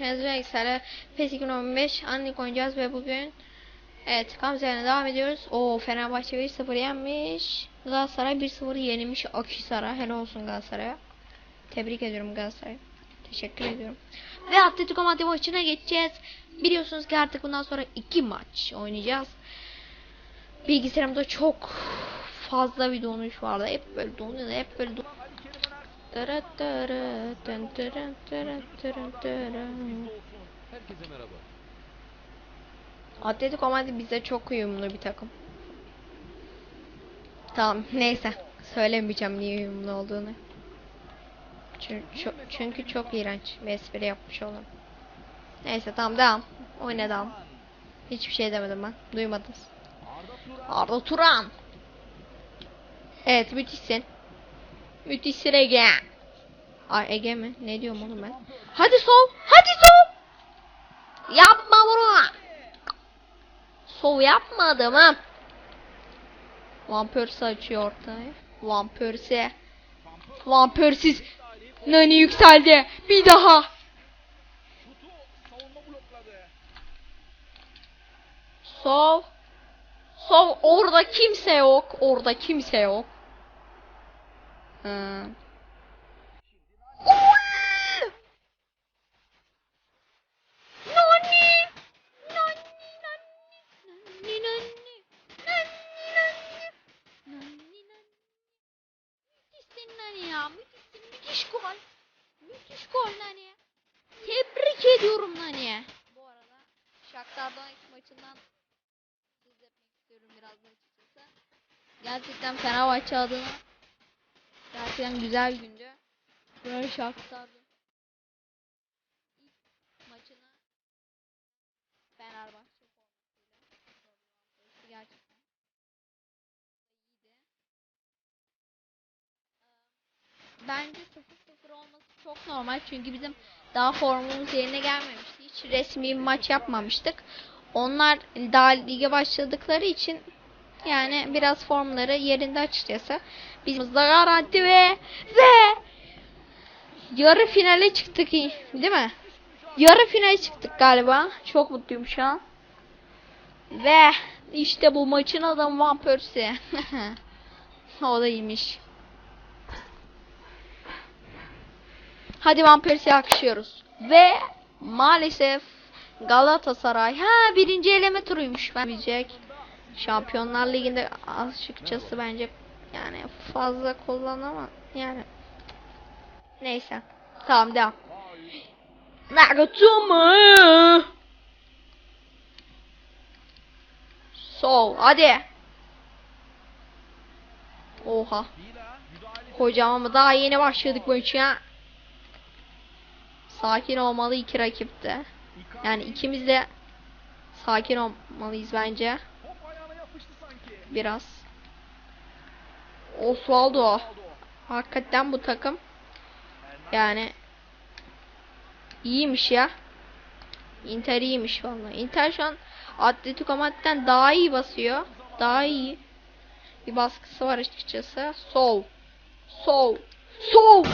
arkadaşlar Bilgisayar'a PES 2015 Anlık oynayacağız ve bugün Evet Gamze'yle devam ediyoruz. O Fenerbahçe 1-0 yenmiş. Galatasaray 1-0 yenilmiş Akhisar'a. Helal olsun Galatasaray'a. Tebrik ediyorum Galatasaray'a. Teşekkür ediyorum. Ve Atletico Madrid maçına geçeceğiz. Biliyorsunuz ki artık bundan sonra iki maç oynayacağız. Bilgisayarımda çok fazla bir donuş vardı. Hep böyle donuyor, hep böyle donuyor. Herkese merhaba. Atletico Madrid bize çok uyumlu bir takım. Tamam neyse. Söylemeyeceğim niye uyumlu olduğunu. Çünkü çok, çünkü çok iğrenç bir espri yapmış olurum. Neyse tamam devam. Oyna devam. Hiçbir şey demedim ben. Duymadınız. Arda Turan. Evet müthişsin. Müthişsin Ege. Ay Ege mi? Ne diyorum oğlum ben? Hadi sol. Hadi sol. Yapma bunu. Sol yapmadım ha. Van Persie açıyor ortayı. Van Persie. Nani yükseldi. Bir daha. Sol. Sol orada kimse yok. Orada kimse yok. Hı. Müthiş gol. Müthiş gol Nani. Tebrik ediyorum Nani. Bu arada Shakhtar ilk maçından söz etmek istiyorum birazdan açıkçası. Gerçekten Fenerbahçe adına gerçekten güzel gündü. Böyle Shakhtar'da ilk maçını Fenerbahçe formasıyla gerçekten iyiydi. Bence 0-0 olması çok normal çünkü bizim daha formumuz yerine gelmemişti. Hiç resmi bir maç yapmamıştık. Onlar daha lige başladıkları için yani biraz formları yerinde açıkçası. Biz garanti ve ve yarı finale çıktık değil mi? Yarı finale çıktık galiba. Çok mutluyum şu an. Ve işte bu maçın adamı Van Persie. o da iyiymiş. Hadi Van Persie'ye akışıyoruz. Ve maalesef Galatasaray ha birinci eleme turuymuş ben diyecek. Şampiyonlar Ligi'nde açıkçası bence yani fazla kullanamam yani. Neyse. Tamam devam. Nagatomo. Sol hadi. Oha. Hocam ama daha yeni başladık maça. Sakin olmalı iki rakipte. Yani ikimiz de sakin olmalıyız bence. Biraz. Osvaldo. Hakikaten bu takım yani iyiymiş ya. Inter iyiymiş vallahi. Inter şu an Atletico Madrid'den daha iyi basıyor. Daha iyi. Bir baskısı var açıkçası. Sol. Sol. Sol.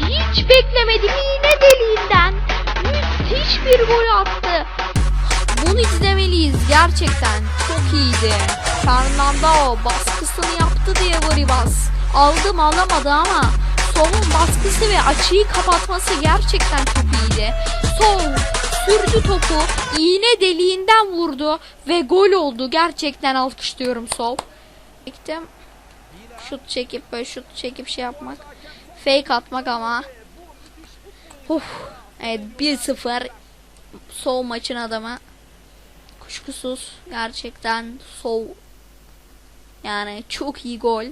Hiç beklemedim iğne deliğinden. Müthiş bir gol attı. Bunu izlemeliyiz gerçekten. Çok iyiydi. Fernando baskısını yaptı diye Varibas. Aldım alamadı ama Sol'un baskısı ve açıyı kapatması gerçekten çok iyiydi. Sol sürdü topu iğne deliğinden vurdu ve gol oldu. Gerçekten alkışlıyorum Sol. Gittim. Şut çekip böyle şut çekip şey yapmak. Fake atmak ama. Uf. Evet 1-0 Sol maçın adamı. Kuşkusuz gerçekten Sol yani çok iyi gol.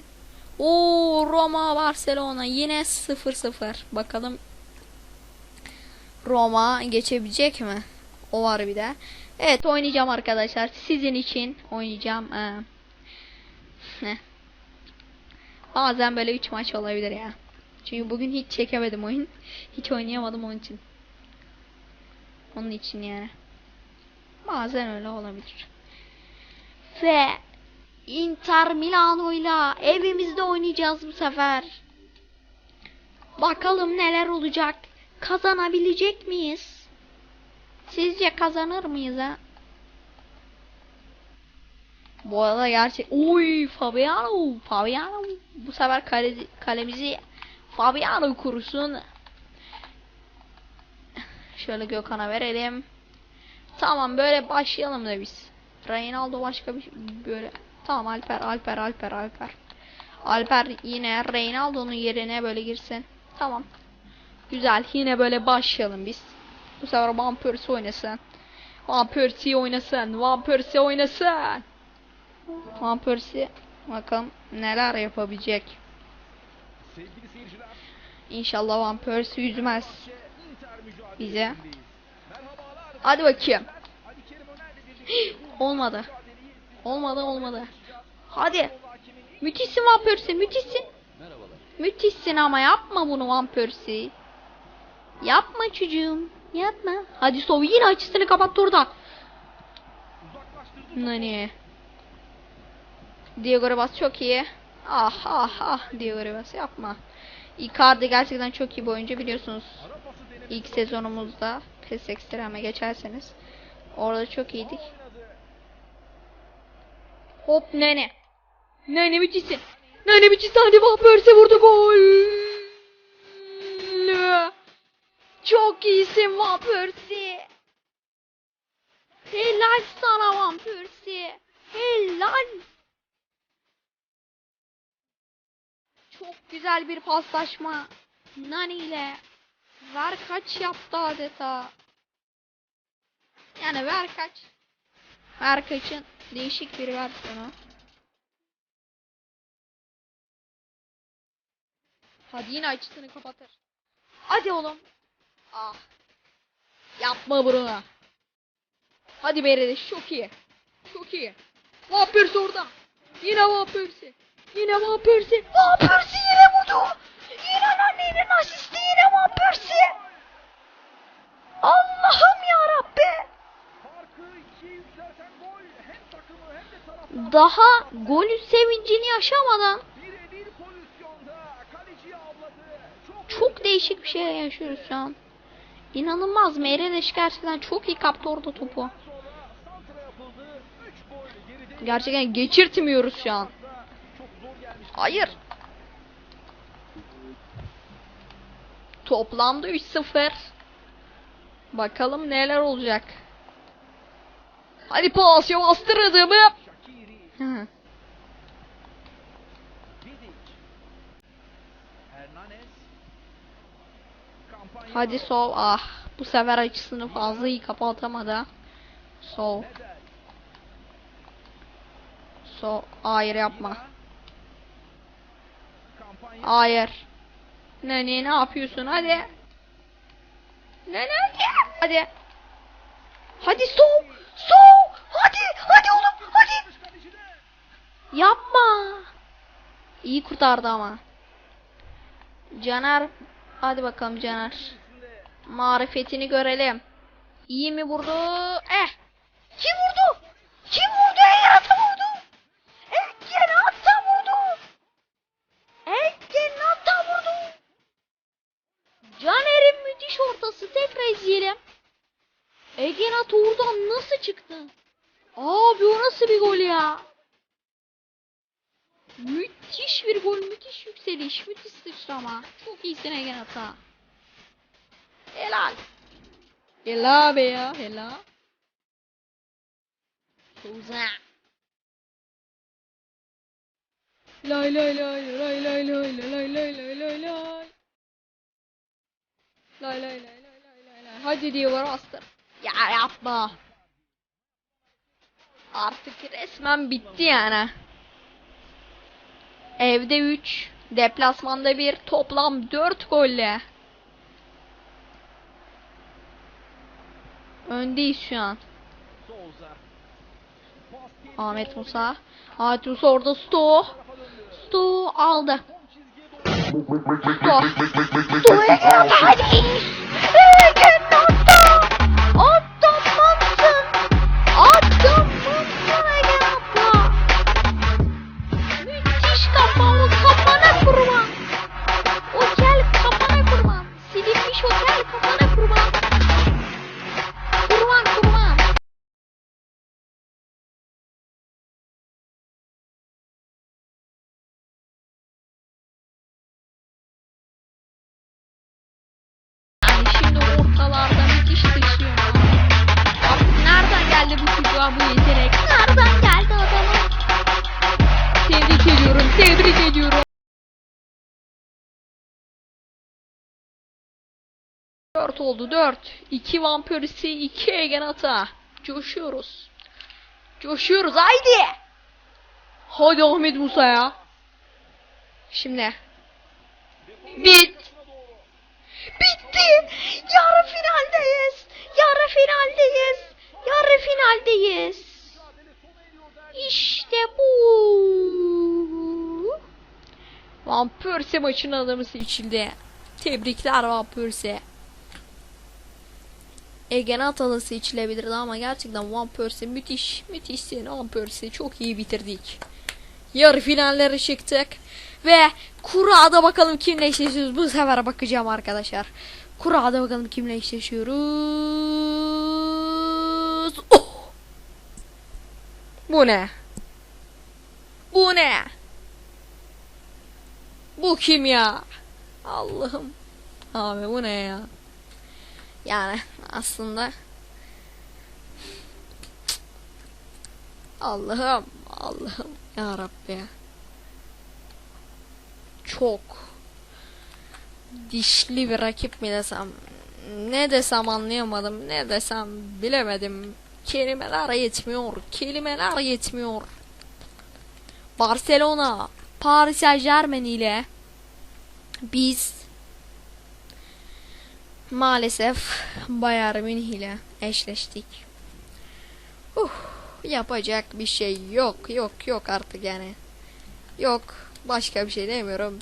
O Roma Barcelona yine 0-0. Bakalım Roma geçebilecek mi? O var bir de. Evet oynayacağım arkadaşlar. Sizin için oynayacağım. Ee, ne? Bazen böyle 3 maç olabilir ya. Çünkü bugün hiç çekemedim oyun. Hiç oynayamadım onun için. Onun için yani. Bazen öyle olabilir. Ve Inter Milano'yla evimizde oynayacağız bu sefer. Bakalım neler olacak. Kazanabilecek miyiz? Sizce kazanır mıyız ha? Bu arada gerçek... Oy Fabiano. Fabiano. Bu sefer kale, kalemizi Fabiano kurusun. Şöyle Gökhan'a verelim. Tamam böyle başlayalım da biz. Reynaldo başka bir şey- böyle. Tamam Alper Alper Alper Alper. Alper yine Reynaldo'nun yerine böyle girsin. Tamam. Güzel. Yine böyle başlayalım biz. Bu sefer Van oynasın. Van oynasın. Van oynasın. Van Persie bakalım neler yapabilecek. İnşallah Van Persie yüzmez bize. Hadi bakayım. Olmadı. Olmadı olmadı. Hadi. Müthişsin Van Persie müthişsin. Müthişsin ama yapma bunu Van Persie. Yapma çocuğum. Yapma. Hadi Sov yine açısını kapattı orada. Uzaklaştırdı. Nani? Diego Ribas çok iyi. Ah ah ah Diego Ribas yapma. Icardi gerçekten çok iyi bir oyuncu biliyorsunuz. İlk sezonumuzda PES Extreme'e geçerseniz orada çok iyiydik. Hop Nene. Nene müthişsin. Nene müthişsin hadi Persie vurdu gol. Çok iyisin Van Persie. Helal sana Van. Helal. Çok güzel bir paslaşma. Nani ile ver kaç yaptı adeta. Yani ver kaç. Ver kaçın değişik bir versiyonu. Hadi yine açısını kapatır. Hadi oğlum. Ah. Yapma bunu. Hadi Bereliş çok iyi. Çok iyi. Van Persie orada. Yine Van Persie. Yine. Van Persie yine vurdu. İran annenin asisti yine Van Allah'ım ya Rabbi. Daha golü sevincini yaşamadan çok değişik bir şey yaşıyoruz şu an. İnanılmaz Meireles gerçekten çok iyi kaptı orada topu. Gerçekten geçirtmiyoruz şu an. Hayır. Toplamda 3-0. Bakalım neler olacak. Hadi Palacio bastırdı mı? Shaqiri, Hı. Vidic, Hernanes, Campanya, Hadi sol. Ah. Bu sefer açısını fazla iyi kapatamadı. Sol. Sol. Hayır yapma. Hayır. Nene ne yapıyorsun? Hadi. Nene hadi. Hadi sol. Sol. Hadi. Hadi oğlum. Hadi. Yapma. İyi kurtardı ama. Caner. Hadi bakalım Caner. Marifetini görelim. İyi mi vurdu? Eh. Kim vurdu? Kim vurdu? Egen Ata vurdu. Egen Ata vurdu. Egen Ata vurdu. Müthiş ortası. Tekrar izleyelim. Egen Ata oradan nasıl çıktı? Abi o nasıl bir gol ya? Müthiş bir gol, müthiş yükseliş, müthiş sıçrama. Çok iyisin Egen Ata. Helal. Helal be ya, helal. Souza. Lay lay lay lay lay lay lay lay lay lay lay lay. Lay lay lay lay lay lay. Hadi diyorlar astır. Ya yapma. Artık resmen bitti yani. Evde 3, deplasmanda 1, toplam 4 golle. Öndeyiz şu an. Ahmet Musa. Ahmet Musa orada Sto. Sto aldı. oh do it, 4 oldu 4. 2 vampirisi 2 egen ata. Coşuyoruz. Coşuyoruz haydi. Hadi Ahmet Musa ya. Şimdi. Bit. Bitti. Yarı finaldeyiz. Yarı finaldeyiz. Yarı finaldeyiz. İşte bu. Vampirse maçın adamısı içinde. Tebrikler Vampirse. Egen Atalı seçilebilirdi ama gerçekten Van Persie müthiş. Müthiş seni Van Persie çok iyi bitirdik. Yarı finallere çıktık. Ve kurada bakalım kimle eşleşiyoruz. Bu sefer bakacağım arkadaşlar. Kurada bakalım kimle eşleşiyoruz. Oh! Bu ne? Bu ne? Bu kim ya? Allah'ım. Abi bu ne ya? Yani aslında Allah'ım Allah'ım ya Rabbi çok dişli bir rakip mi desem ne desem anlayamadım ne desem bilemedim. Kelimeler yetmiyor kelimeler yetmiyor. Barcelona Paris Saint Germain ile biz maalesef Bayern Münih ile eşleştik. Uh, yapacak bir şey yok yok yok artık yani. Yok başka bir şey demiyorum.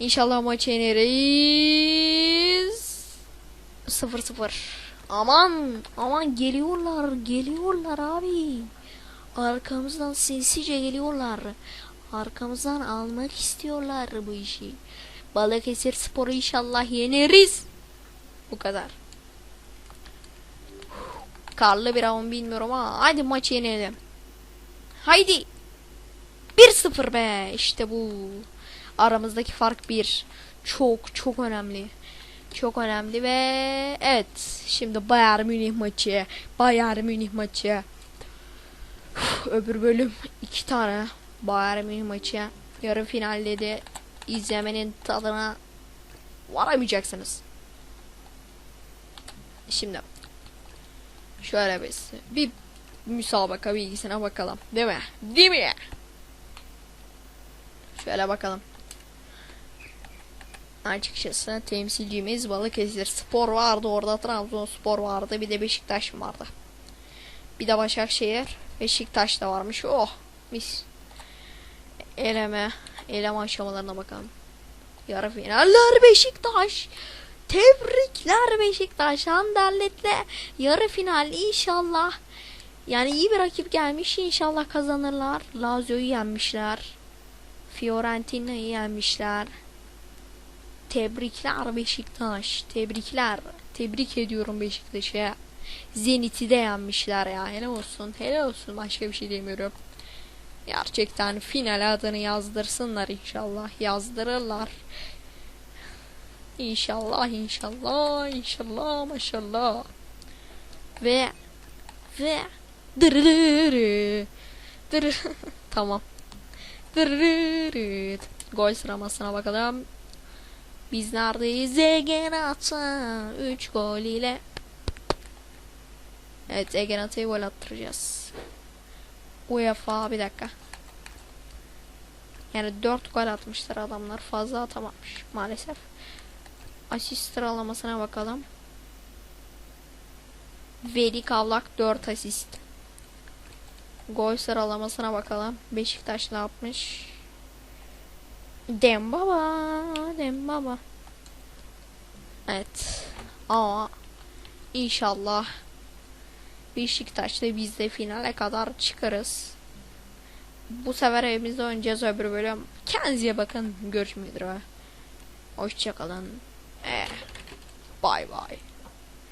İnşallah maçı yeneriz. 0-0. Aman aman geliyorlar geliyorlar abi. Arkamızdan sinsice geliyorlar. Arkamızdan almak istiyorlar bu işi. Balıkesir Spor'u inşallah yeneriz. Bu kadar. Karlı bir avun bilmiyorum ama hadi maçı yenelim. Haydi. 1-0 be işte bu. Aramızdaki fark 1. Çok çok önemli. Çok önemli ve evet şimdi Bayern Münih maçı. Bayern Münih maçı. Uf, öbür bölüm iki tane Bayern Münih maçı. Yarı finalde de izlemenin tadına varamayacaksınız. Şimdi şöyle biz bir müsabaka bilgisine bakalım. Değil mi? Değil mi? Şöyle bakalım. Açıkçası temsilcimiz Balıkesir Spor vardı orada Trabzonspor vardı bir de Beşiktaş vardı. Bir de Başakşehir Beşiktaş da varmış. Oh mis. Eleme eleme aşamalarına bakalım. Yarı finaller Beşiktaş. Tebrikler Beşiktaş. Anderlet'le yarı final inşallah. Yani iyi bir rakip gelmiş inşallah kazanırlar. Lazio'yu yenmişler. Fiorentina'yı yenmişler. Tebrikler Beşiktaş. Tebrikler. Tebrik ediyorum Beşiktaş'a. Zenit'i de yenmişler ya. Helal olsun. Helal olsun. Başka bir şey demiyorum. Gerçekten final adını yazdırsınlar inşallah. Yazdırırlar. İnşallah inşallah inşallah maşallah. Ve ve dırırırı dırı tamam. Dırırırı Gol sıramasına bakalım. Biz neredeyiz? Egen Ata 3 gol ile Evet Egen Ata'yı gol attıracağız. UEFA bir dakika. Yani 4 gol atmışlar adamlar. Fazla atamamış maalesef. Asist sıralamasına bakalım. Veli Kavlak 4 asist. Gol sıralamasına bakalım. Beşiktaş ne yapmış? Dembaba, Dembaba. Evet. Ama inşallah Beşiktaş'ta biz de finale kadar çıkarız. Bu sefer evimizde oynayacağız öbür bölüm. Kendinize bakın. Görüşmek üzere. Hoşçakalın. 哎拜拜。